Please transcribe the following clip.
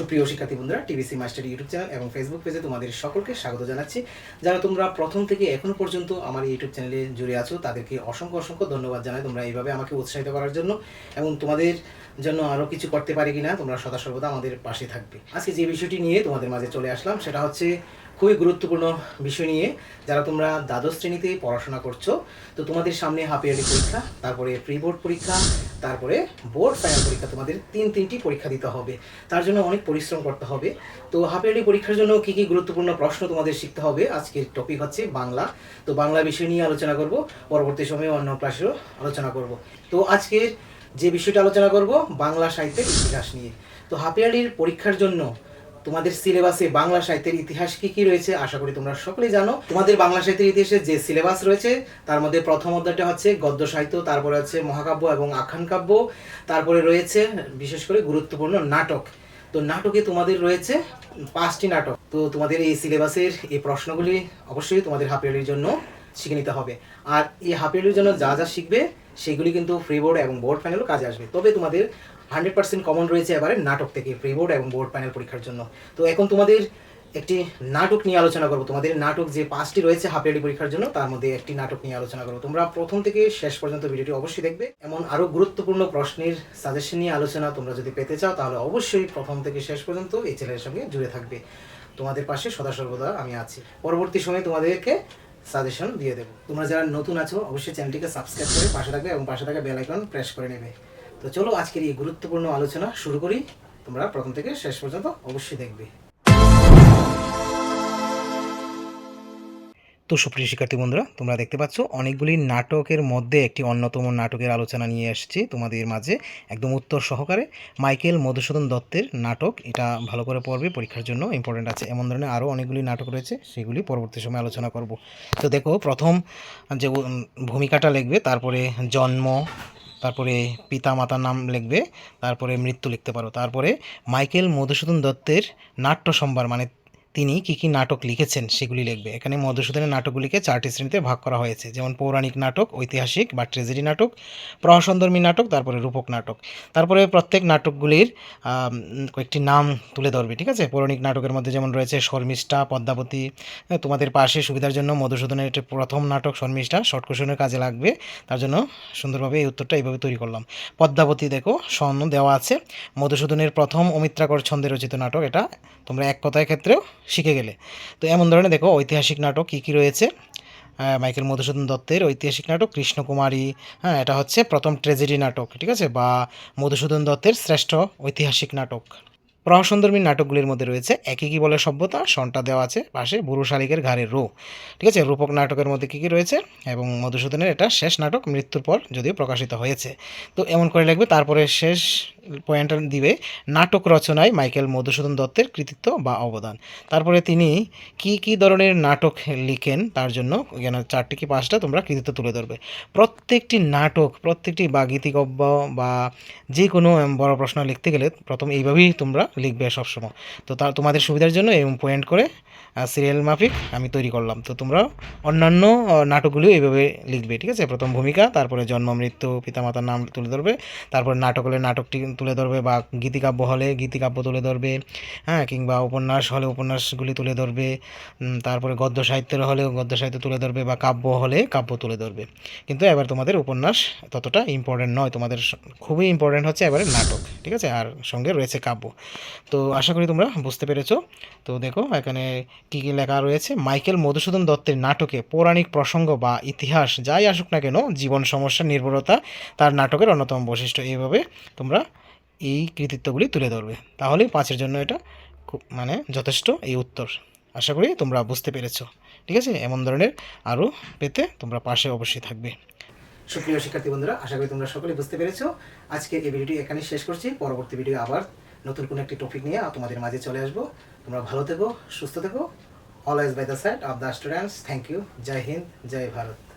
সুপ্রিয় শিক্ষার্থী বন্ধুরা টিভিসি মাস্টার ইউটিউব চ্যানেল এবং ফেসবুক পেজে তোমাদের সকলকে স্বাগত জানাচ্ছি। যারা তোমরা প্রথম থেকে এখনও পর্যন্ত আমার ইউটিউব চ্যানেলে জুড়ে আছো, তাদেরকে অসংখ্য অসংখ্য ধন্যবাদ জানাই তোমরা এইভাবে আমাকে উৎসাহিত করার জন্য এবং তোমাদের জন্য আরও কিছু করতে পারি কিনা তোমরা সদা সর্বদা আমাদের পাশে থাকবে। আজকে যে বিষয়টি নিয়ে তোমাদের মাঝে চলে আসলাম, সেটা হচ্ছে খুবই গুরুত্বপূর্ণ বিষয় নিয়ে যারা তোমরা দ্বাদশ শ্রেণীতে পড়াশোনা করছ, তো তোমাদের সামনে হাফ ইয়ারলি পরীক্ষা, তারপরে প্রি বোর্ড পরীক্ষা, তারপরে বোর্ড ফাইনাল পরীক্ষা তোমাদের তিন তিনটি পরীক্ষা দিতে হবে। তার জন্য অনেক পরিশ্রম করতে হবে। তো হাফ ইয়ারলি পরীক্ষার জন্য কী কী গুরুত্বপূর্ণ প্রশ্ন তোমাদের শিখতে হবে? আজকের টপিক হচ্ছে বাংলা। তো বাংলা বিষয় নিয়ে আলোচনা করব। পরবর্তী সময়ে অন্য ক্লাসেও আলোচনা করব। তো আজকের যে বিষয়টা আলোচনা করব, বাংলা সাহিত্যের ইতিহাস নিয়ে। তো হাফ ইয়ারলির পরীক্ষার জন্য তোমাদের সিলেবাসে বাংলা সাহিত্যের ইতিহাস কি কি রয়েছে, আশা করি তোমরা সকলেই জানো। তোমাদের বাংলা সাহিত্যের ইতিহাসে যে সিলেবাস রয়েছে, তার মধ্যে প্রথম অধ্যায়টা হচ্ছে গদ্য সাহিত্য, তারপরে হচ্ছে মহাকাব্য এবং আখ্যান কাব্য, তারপরে রয়েছে বিশেষ করে গুরুত্বপূর্ণ নাটক। তো নাটকে তোমাদের রয়েছে পাঁচটি নাটক। তো তোমাদের এই সিলেবাসের এই প্রশ্নগুলি অবশ্যই তোমাদের হাফ ইয়ারলির জন্য শিখে নিতে হবে। আর এই হাফ ইয়ারলির জন্য যা যা শিখবে, সেগুলি কিন্তু ফ্রি বোর্ড এবং বোর্ড ফাইনালও কাজে আসবে। তবে তোমাদের হান্ড্রেড পার্সেন্ট কমন রয়েছে এবারে নাটক থেকে প্রি বোর্ড এবং বোর্ড প্যানেল পরীক্ষার জন্য। তো এখন তোমাদের একটি নাটক নিয়ে আলোচনা করব। তোমাদের নাটক যে পাঁচটি রয়েছে হাফ ইয়ারলি পরীক্ষার জন্য, তার মধ্যে একটি নাটক নিয়ে আলোচনা করব। তোমরা প্রথম থেকে শেষ পর্যন্ত ভিডিওটি অবশ্যই দেখবে। এমন আরও গুরুত্বপূর্ণ প্রশ্নের সাজেশন নিয়ে আলোচনা তোমরা যদি পেতে চাও, তাহলে অবশ্যই প্রথম থেকে শেষ পর্যন্ত এই চ্যানেলের সঙ্গে জুড়ে থাকবে। তোমাদের পাশে সদা সর্বদা আমি আছি। পরবর্তী সময়ে তোমাদেরকে সাজেশন দিয়ে দেবো। তোমরা যারা নতুন আছো, অবশ্যই চ্যানেলটিকে সাবস্ক্রাইব করে পাশে থাকবে এবং পাশে থাকা বেল আইকন প্রেস করে নেবে। তো চলো আজকের এই গুরুত্বপূর্ণ আলোচনা শুরু করি। তোমরা প্রথম থেকে শেষ পর্যন্ত অবশ্যই দেখবে। তো সুপ্রিয় শিক্ষার্থী বন্ধুরা, তোমরা দেখতে পাচ্ছ, অনেকগুলি নাটকের মধ্যে একটি অন্যতম নাটকের আলোচনা নিয়ে এসেছি তোমাদের মাঝে। একদম উত্তর সহকারে মাইকেল মধুসূদন দত্তের নাটক। এটা ভালো করে পড়বে, পরীক্ষার জন্য ইম্পর্টেন্ট আছে। এমন ধরনের আরও অনেকগুলি নাটক রয়েছে, সেগুলি পরবর্তী সময় আলোচনা করব। তো দেখো, প্রথম যে ভূমিকাটা লিখবে, তারপরে জন্ম তারপরে পিতা মাতার নাম লিখবে, তারপরে মৃত্যু লিখতে পারো। তারপরে মাইকেল মধুসূদন দত্তের নাট্য সম্ভার মানে তিনি কি কি নাটক লিখেছেন সেগুলি লিখবে। এখানে মধুসূদনের নাটকগুলিকে চারটি শ্রেণীতে ভাগ করা হয়েছে। যেমন পৌরাণিক নাটক, ঐতিহাসিক বা ট্রেজেডি নাটক, প্রহসনধর্মী নাটক, তারপরে রূপক নাটক। তারপরে প্রত্যেক নাটকগুলির কয়েকটি নাম তুলে ধরবে, ঠিক আছে? পৌরাণিক নাটকের মধ্যে যেমন রয়েছে শর্মিষ্ঠা, পদ্মাবতী তোমাদের পাশে সুবিধার জন্য মধুসূদনের একটি প্রথম নাটক শর্মিষ্ঠা শর্ট কোশ্চেনের কাজে লাগবে। তার জন্য সুন্দরভাবে এই উত্তরটা এইভাবে তৈরি করলাম। পদ্মাবতী দেখো, স্বর্ণ দেওয়া আছে। মধুসূদনের প্রথম অমিত্রাকর ছন্দে রচিত নাটক এটা। তোমরা এক কথায় ক্ষেত্রেও শিখে গেলে। তো এমন ধরনের দেখো ঐতিহাসিক নাটক কী কী রয়েছে? মাইকেল মধুসূদন দত্তের ঐতিহাসিক নাটক কৃষ্ণকুমারী। হ্যাঁ এটা হচ্ছে প্রথম ট্রেজেডি নাটক, ঠিক আছে? বা মধুসূদন দত্তের শ্রেষ্ঠ ঐতিহাসিক নাটক। প্রহসনধর্মী নাটকগুলির মধ্যে রয়েছে একই কি বলে সভ্যতা? সনটা দেওয়া আছে পাশে বুড়ো শালিকের ঘাড়ের রো। ঠিক আছে? রূপক নাটকের মধ্যে কী কী রয়েছে? এবং মধুসূদনের এটা শেষ নাটক মৃত্যুর পর যদিও প্রকাশিত হয়েছে। তো এমন করে লাগবে তারপরে শেষ পয়েন্টটা দিবে নাটক রচনায় মাইকেল মধুসূদন দত্তের কৃতিত্ব বা অবদান। তারপরে তিনি কি কি ধরনের নাটক লিখেন তার জন্য এখানে চারটি কি পাঁচটা, তোমরা কৃতিত্ব তুলে ধরবে। প্রত্যেকটি নাটক, প্রত্যেকটি বা গীতিকাব্য বা যে কোনো বড় প্রশ্ন লিখতে গেলে প্রথম এইভাবেই তোমরা লিখবে সবসময়। তো তা, তোমাদের সুবিধার জন্য এবং পয়েন্ট করে সিরিয়াল মাফিক আমি তৈরি করলাম। তো তোমরা অন্যান্য নাটকগুলিও এইভাবে লিখবে, ঠিক আছে? প্রথম ভূমিকা, তারপরে জন্ম, মৃত্যু, পিতামাতার নাম তুলে ধরবে, তারপরে নাটক হলে নাটকটি তুলে ধরবে বা গীতিকাব্য হলে গীতিকাব্য তুলে ধরবে হ্যাঁ কিংবা উপন্যাস হলে উপন্যাসগুলি তুলে ধরবে তারপরে গদ্য সাহিত্যের হলে গদ্য সাহিত্য তুলে ধরবে বা কাব্য হলে কাব্য তুলে ধরবে। কিন্তু এবার তোমাদের উপন্যাস ততটা ইম্পর্টেন্ট নয়, তোমাদের খুবই ইম্পর্টেন্ট হচ্ছে এবারে নাটক, ঠিক আছে? আর সঙ্গে রয়েছে কাব্য। তো আশা করি তোমরা বুঝতে পেরেছ। তো দেখো, এখানে কী কী লেখা রয়েছে? মাইকেল মধুসূদন দত্তের নাটকে পৌরাণিক প্রসঙ্গ বা ইতিহাস যাই আসুক না কেন, জীবন সমস্যা, নির্ভরতা তার নাটকের অন্যতম বৈশিষ্ট্য। এইভাবে তোমরা এই কৃতিত্বগুলি তুলে ধরবে। তাহলেই পাঁচের জন্য এটা খুব মানে যথেষ্ট এই উত্তর। আশা করি তোমরা বুঝতে পেরেছ। ঠিক আছে? এমন ধরনের আরও পেতে তোমরা পাশে অবশ্যই থাকবে। সুপ্রিয় শিক্ষার্থী বন্ধুরা, আশা করি তোমরা সকলে বুঝতে পেরেছ। আজকে এই ভিডিওটি এখানে শেষ করছি। পরবর্তী ভিডিও আবার নতুন কোনো একটি টপিক নিয়ে তোমাদের মাঝে চলে আসব। তোমরা ভালো থেকো, সুস্থ থেকো। Always by the side of the students thank you Jai Hind Jai Bharat